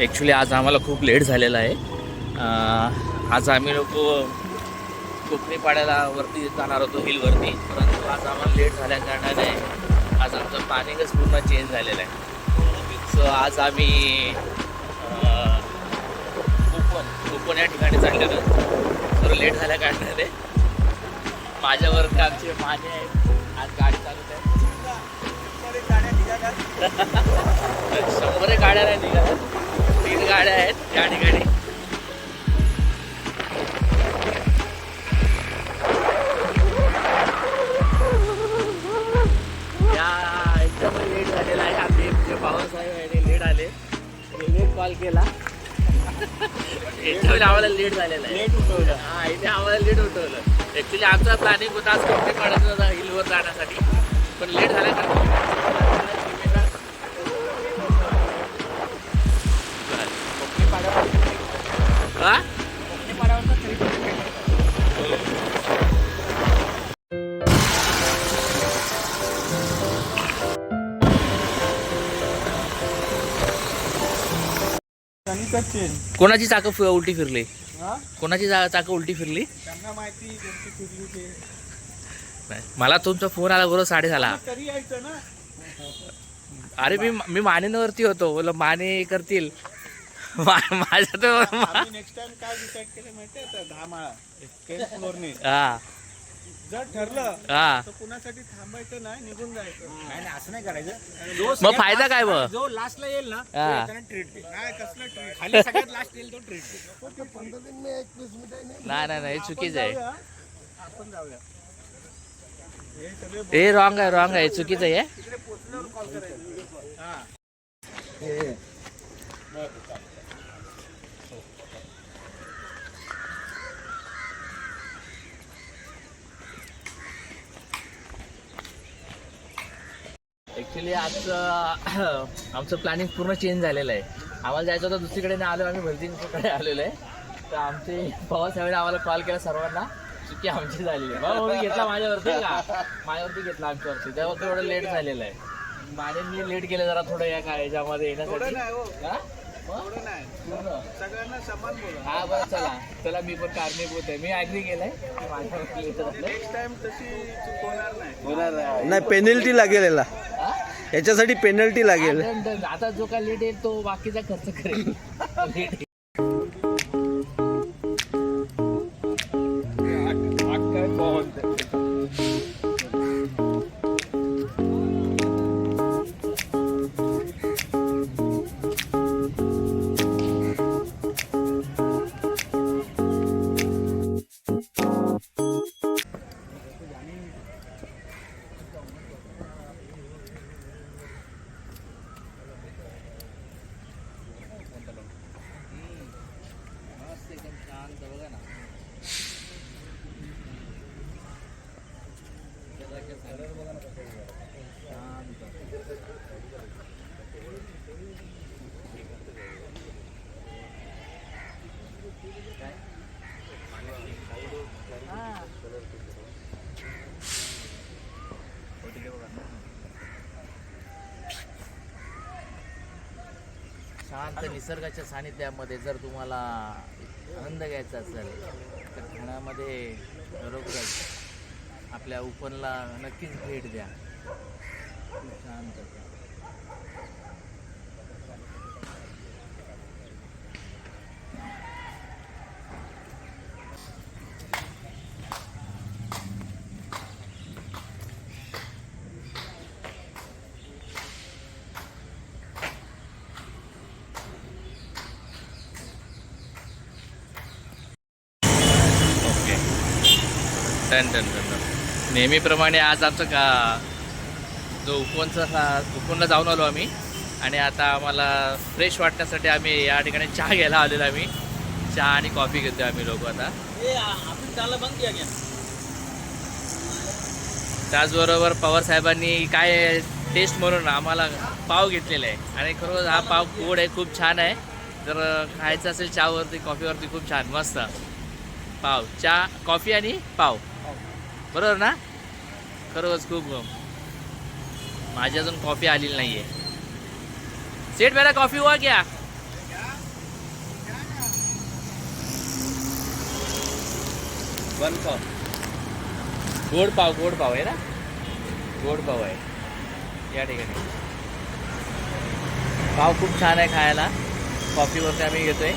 Actually आज आम्हाला खूप लेट झालेला आहे. आज आम्ही लोक कोकणी पाड्याला वरती जाणार होतो हिलवरती. परंतु आज आम्हाला लेट झाल्या कारणाने आज आमचं प्लॅनिंगच पूर्ण चेंज झालेलं आहे. सो आज आम्ही अं, कोकण कोकण या ठिकाणी चाललेलो तर लेट झाल्या कारणाने माझ्यावर आमचे माझे आहेत आज गाडी चालवत आहे. शंभर गाड्या नाही निघाल्या. गाड्या आहेत त्या ठिकाणी या एकदम लेट झालेला आहे. आम्ही जे पावसाहेब आहे लेट आले. लेट कॉल केला. याच्यावर आम्हाला लेट झालेला आहे. लेट उठवलं. हा इथे आम्हाला लेट उठवलं. ऍक्च्युली आमचा प्लॅनिंग होता आज कपडे काढायचं होता हिलवर जाण्यासाठी. पण लेट झाल्या कोणाची चाकं उलटी फिरली? कोणाची चाकं उलटी फिरली. मला तुमचा फोन आला बरोबर साडे झाला अरे मी मी मानेवरती होतो. बोल माने करतील. माझ्या तर हा. जर ठरलं हा. तर कुणासाठी थांबायचं नाही निघून जायचं. नाही नाही असं नाही करायचं. मग फायदा काय मग? जो लास्टला येईल ना तो हा. येताना ट्रीट दे काय कसलं ट्रीट खाली सगळ्यात लास्ट येईल तो ट्रीट दे नाही नाही नाही चुकीचं आहे. आपण जाऊया. हे सगळे हे रॉंग आहे रॉंग आहे चुकीचं आहे तिकडे पोचल्यावर कॉल करायचा. हा. ऍक्च्युली आजचं आमचं प्लॅनिंग पूर्ण चेंज झालेलं आहे. आम्हाला जायचं होतं दुसरीकडे नाही आलो आम्ही भलतीकडे आलेलो आहे. तर आमचे पवार साहेबांनी आम्हाला कॉल केला सर्वांना. चुकी आमची झालेली आहे. घेतला माझ्यावरती का? माझ्यावरती घेतला आमच्यावरती. तेव्हा थोडं लेट झालेलं आहे. माझे मी लेट केलं जरा थोडं या काय याच्यामध्ये थोडं येण्यासाठी नाही हो. हा? मग? थोडं नाही. पूर्ण. सगळ्यांना समान बोला. हा बरं चला. चला मी पण कारणीभूत आहे मी ऍग्री केलंय. होणार नाही. नाही पेनल्टी लागेल याला? याच्यासाठी पेनल्टी लागेल. आता जो काय लेट येईल तो बाकीचा खर्च करेल शांत निसर्गाच्या सानिध्यामध्ये जर तुम्हाला आनंद घ्यायचा असेल तर ठाण्यामध्ये जायचं आपल्या उपनला नक्कीच भेट द्या. खूप छान okay done done done done नेहमीप्रमाणे आज आमचं का जो उपवनचा हा उपवनला जाऊन आलो आम्ही. आणि आता आम्हाला फ्रेश वाटण्यासाठी आम्ही या ठिकाणी चहा घ्यायला आलेलो आम्ही. चहा आणि कॉफी घेतोय आम्ही लोक आता. त्याचबरोबर पवार साहेबांनी काय टेस्ट म्हणून आम्हाला पाव घेतलेला आहे. आणि खरोखर हा पाव गोड आहे खूप छान आहे. जर खायचं असेल चहावरती कॉफीवरती खूप छान मस्त. पाव चहा कॉफी आणि पाव. बरोबर ना? खरंच खूप माझी अजून कॉफी आलेली नाही आहे सेट मेरा कॉफी हुआ क्या वन पाव. गोड पाव गोड पाव आहे ना? गोड पाव आहे. या ठिकाणी. पाव खूप छान आहे खायला. कॉफीवरती आम्ही घेतोय.